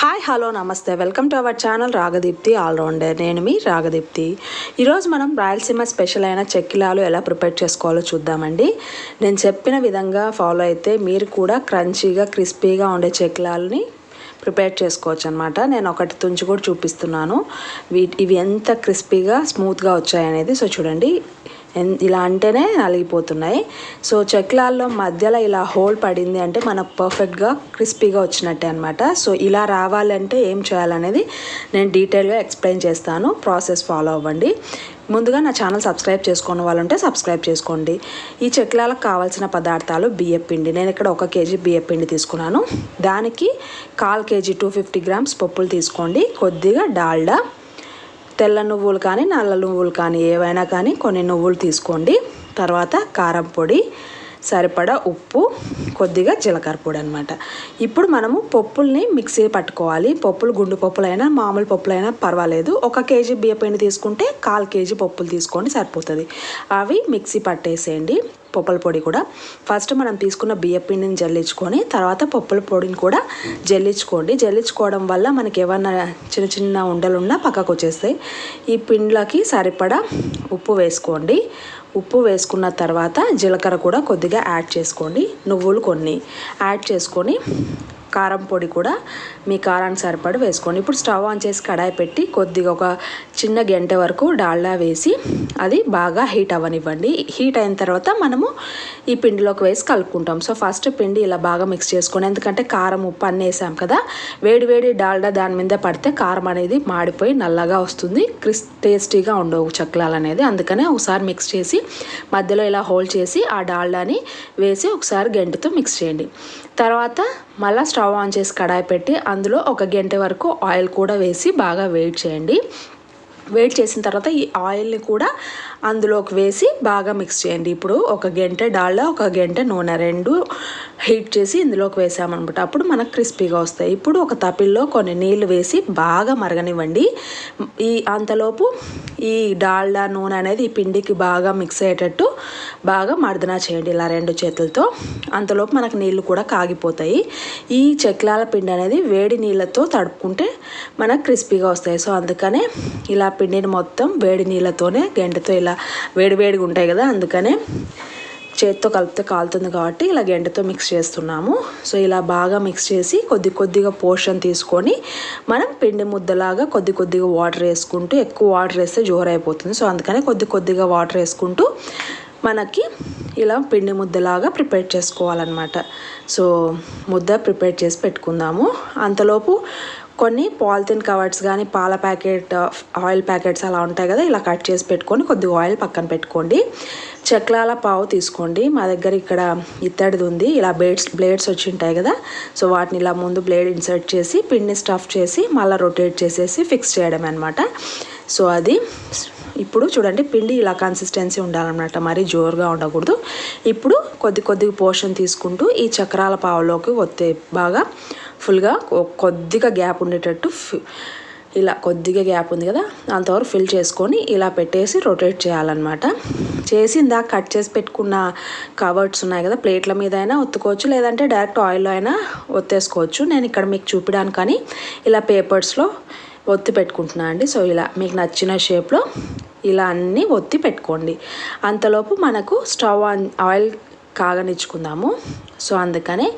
Hi hello నమస్తే welcome to our channel Ragadeepthi allrounder నేను మీ రాగదీప్తి ఈరోజు మనం రాయలసీమ స్పెషల్ అయిన చెక్కిలాలు ఎలా ప్రిపేర్ చేసుకోవాలో చూద్దామండి. నేను చెప్పిన విధంగా ఫాలో అయితే మీరు కూడా క్రంచీగా క్రిస్పీగా ఉండే చెక్కిలాలని ప్రిపేర్ చేసుకోవచ్చు అనమాట నేను ఒకటి తుంచి కూడా చూపిస్తున్నాను. వీ ఇవి ఎంత క్రిస్పీగా స్మూత్గా వచ్చాయనేది. సో చూడండి ఇలా అంటేనే నలిగిపోతున్నాయి సో చెక్లాల్లో మధ్యలో ఇలా హోల్ పడింది అంటే మనకు పర్ఫెక్ట్గా క్రిస్పీగా వచ్చినట్టే అనమాట సో ఇలా రావాలంటే ఏం చేయాలనేది నేను డీటెయిల్గా ఎక్స్ప్లెయిన్ చేస్తాను. ప్రాసెస్ ఫాలో అవ్వండి. ముందుగా నా ఛానల్ సబ్స్క్రైబ్ చేసుకున్న వాళ్ళు ఉంటే సబ్స్క్రైబ్ చేసుకోండి. ఈ చెక్లాలకు కావాల్సిన పదార్థాలు బియ్యం పిండి. నేను ఇక్కడ ఒక కేజీ బియ్యం పిండి తీసుకున్నాను. దానికి కాల్ కేజీ టూ ఫిఫ్టీ గ్రామ్స్ పప్పులు తీసుకోండి. కొద్దిగా డాల్డా తెల్ల నువ్వులు కానీ నల్ల నువ్వులు కానీ ఏవైనా కానీ కొన్ని నువ్వులు తీసుకోండి. తర్వాత కారం పొడి సరిపడా ఉప్పు కొద్దిగా జీలకర్ర పొడి అనమాట ఇప్పుడు మనము పప్పుల్ని మిక్సీ పట్టుకోవాలి. పప్పులు గుండు పప్పులైనా మామూలు పప్పులైనా పర్వాలేదు. ఒక కేజీ బియ్యపిండి తీసుకుంటే కాల్ కేజీ పప్పులు తీసుకోండి సరిపోతుంది. అవి మిక్సీ పట్టేసేయండి పప్పుల పొడి కూడా. ఫస్ట్ మనం తీసుకున్న బియ్యపిండిని జల్లించుకొని తర్వాత పప్పుల పొడిని కూడా జల్లించుకోండి. జల్లించుకోవడం వల్ల మనకి ఏమన్నా చిన్న చిన్న ఉండలు ఉన్నా పక్కకు వచ్చేస్తాయి. ఈ పిండ్లకి సరిపడా ఉప్పు వేసుకోండి. ఉప్పు వేసుకున్న తర్వాత జీలకర్ర కూడా కొద్దిగా యాడ్ చేసుకోండి. నువ్వులు కొన్ని యాడ్ చేసుకొని కారం పొడి కూడా మీ కారానికి సరిపడి వేసుకోండి. ఇప్పుడు స్టవ్ ఆన్ చేసి కడాయి పెట్టి కొద్దిగా ఒక చిన్న గంట వరకు డాల్డా వేసి అది బాగా హీట్ అవ్వనివ్వండి. హీట్ అయిన తర్వాత మనము ఈ పిండిలోకి వేసి కలుపుకుంటాం. సో ఫస్ట్ పిండి ఇలా బాగా మిక్స్ చేసుకోండి. ఎందుకంటే కారం ఉప్పు అన్నీ వేసాం కదా. వేడి వేడి డాల్డా దాని మీద పడితే కారం అనేది మాడిపోయి నల్లగా వస్తుంది. క్రిస్ టేస్టీగా ఉండవు చక్రాలు అనేది. అందుకనే ఒకసారి మిక్స్ చేసి మధ్యలో ఇలా హోల్డ్ చేసి ఆ డాల్డాని వేసి ఒకసారి గంటతో మిక్స్ చేయండి. తర్వాత మళ్ళీ స్టవ్ ఆన్ చేసి కడాయి పెట్టి అందులో ఒక గంట వరకు ఆయిల్ కూడా వేసి బాగా వెయిట్ చేయండి. వెయిట్ చేసిన తర్వాత ఈ ఆయిల్ని కూడా అందులోకి వేసి బాగా మిక్స్ చేయండి. ఇప్పుడు ఒక గంట డాల్డా ఒక గంట నూనె రెండు హీట్ చేసి ఇందులోకి వేసామనమాట. అప్పుడు మనకు క్రిస్పీగా వస్తాయి. ఇప్పుడు ఒక తపిల్లో కొన్ని నీళ్ళు వేసి బాగా మరగనివ్వండి. ఈ అంతలోపు ఈ డాల్డా నూనె అనేది ఈ పిండికి బాగా మిక్స్ అయ్యేటట్టు బాగా మర్దన చేయండి ఇలా రెండు చేతులతో. అంతలోపు మనకు నీళ్ళు కూడా కాగిపోతాయి. ఈ చెక్లాల పిండి అనేది వేడి నీళ్ళతో తడుపుకుంటే మనకు క్రిస్పీగా వస్తాయి. సో అందుకనే ఇలా పిండిని మొత్తం వేడి నీళ్ళతోనే గంటతో ఇలా వేడి వేడిగా ఉంటాయి కదా అందుకనే చేత్తో కలిపితే కాలుతుంది కాబట్టి ఇలా గంటతో మిక్స్ చేస్తున్నాము. సో ఇలా బాగా మిక్స్ చేసి కొద్ది కొద్దిగా పోర్షన్ తీసుకొని మనం పిండి ముద్దలాగా కొద్ది కొద్దిగా వాటర్ వేసుకుంటూ ఎక్కువ వాటర్ వేస్తే జోరు అయిపోతుంది సో అందుకనే కొద్ది కొద్దిగా వాటర్ వేసుకుంటూ మనకి ఇలా పిండి ముద్దలాగా ప్రిపేర్ చేసుకోవాలన్నమాట. సో ముద్ద ప్రిపేర్ చేసి పెట్టుకుందాము. అంతలోపు కొన్ని పాలిథిన్ కవర్స్ కానీ పాల ప్యాకెట్ uh, ఆయిల్ ప్యాకెట్స్ అలా ఉంటాయి కదా ఇలా కట్ చేసి పెట్టుకొని కొద్దిగా ఆయిల్ పక్కన పెట్టుకోండి. చెక్లాల పావు తీసుకోండి. మా దగ్గర ఇక్కడ ఇత్తడిది ఉంది. ఇలా బ్లేడ్స్ బ్లేడ్స్ వచ్చి ఉంటాయి కదా సో వాటిని ఇలా ముందు బ్లేడ్ ఇన్సర్ట్ చేసి పిండిని స్టఫ్ చేసి మళ్ళీ రొటేట్ చేసేసి ఫిక్స్ చేయడం అనమాట సో అది ఇప్పుడు చూడండి పిండి ఇలా కన్సిస్టెన్సీ ఉండాలన్నమాట. మరీ జోరుగా ఉండకూడదు. ఇప్పుడు కొద్ది కొద్ది పోర్షన్ తీసుకుంటూ ఈ చక్రాల పావులోకి ఒత్తే బాగా ఫుల్గా కొద్దిగా గ్యాప్ ఉండేటట్టు ఇలా కొద్దిగా గ్యాప్ ఉంది కదా అంతవరకు ఫిల్ చేసుకొని ఇలా పెట్టేసి రొటేట్ చేయాలన్నమాట. చేసి ఇందాక కట్ చేసి పెట్టుకున్న కవర్స్ ఉన్నాయి కదా ప్లేట్ల మీద అయినా ఒత్తుకోవచ్చు లేదంటే డైరెక్ట్ ఆయిల్లో అయినా ఒత్తేసుకోవచ్చు. నేను ఇక్కడ మీకు చూపించడానికి కానీ ఇలా పేపర్స్లో ఒత్తి పెట్టుకుంటున్నా అండి. సో ఇలా మీకు నచ్చిన షేప్లో ఇలా అన్నీ ఒత్తి పెట్టుకోండి. అంతలోపు మనకు స్టవ్ ఆన్ ఆయిల్ కాగనిచ్చుకుందాము. సో అందుకనే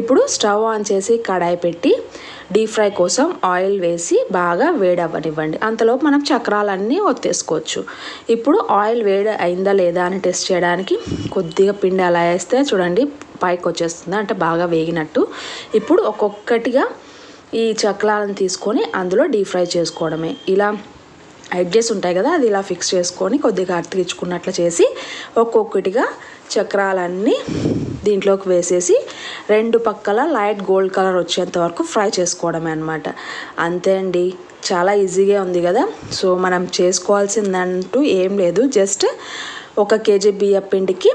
ఇప్పుడు స్టవ్ ఆన్ చేసి కడాయి పెట్టి డీప్ ఫ్రై కోసం ఆయిల్ వేసి బాగా వేడవ్వనివ్వండి. అంతలోపు మనం చక్రాలన్నీ ఒత్తేసుకోవచ్చు. ఇప్పుడు ఆయిల్ వేడి అయిందా లేదా అని టెస్ట్ చేయడానికి కొద్దిగా పిండి అలా వేస్తే చూడండి పైకి వచ్చేస్తుంది. అంటే బాగా వేగినట్టు. ఇప్పుడు ఒక్కొక్కటిగా ఈ చక్రాలను తీసుకొని అందులో డీప్ ఫ్రై చేసుకోవడమే. ఇలా ఎడ్జెస్ ఉంటాయి కదా అది ఇలా ఫిక్స్ చేసుకొని కొద్దిగా అతికించుకున్నట్లు చేసి ఒక్కొక్కటిగా చక్రాలన్నీ దీంట్లోకి వేసేసి రెండు పక్కల లైట్ గోల్డ్ కలర్ వచ్చేంత వరకు ఫ్రై చేసుకోవడమే అనమాట అంతే అండి. చాలా ఈజీగా ఉంది కదా. సో మనం చేసుకోవాల్సిందంటూ ఏం లేదు. జస్ట్ ఒక కేజీ బియ్య పిండికి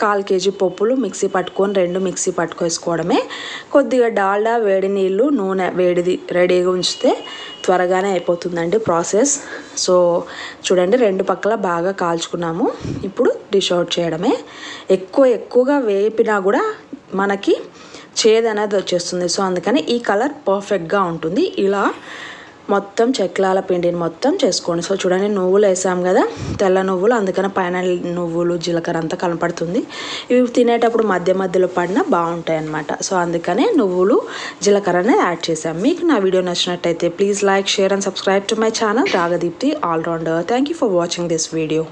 కాల్ కేజీ పప్పులు మిక్సీ పట్టుకొని రెండు మిక్సీ పట్టుకేసుకోవడమే. కొద్దిగా డాల్డా వేడి నీళ్ళు నూనె వేడిది రెడీగా ఉంచితే త్వరగానే అయిపోతుందండి ప్రాసెస్. సో చూడండి రెండు పక్కల బాగా కాల్చుకున్నాము. ఇప్పుడు డిష్ అవుట్ చేయడమే. ఎక్కువ ఎక్కువగా వేపినా కూడా మనకి చేదు అనేది వచ్చేస్తుంది. సో అందుకని ఈ కలర్ పర్ఫెక్ట్గా ఉంటుంది. ఇలా మొత్తం చెక్లాల పిండిని మొత్తం చేసుకోండి. సో చూడండి నువ్వులు వేసాం కదా తెల్ల నువ్వులు అందుకని పైన నువ్వులు జీలకర్ర అంతా కనపడుతుంది. ఇవి తినేటప్పుడు మధ్య మధ్యలో పడినా బాగుంటాయి అన్నమాట. సో అందుకనే నువ్వులు జీలకర్ర అనేది యాడ్ చేసాం మీకు నా వీడియో నచ్చినట్టయితే please like share and subscribe to my channel. Ragadeepthi allrounder thank you for watching this video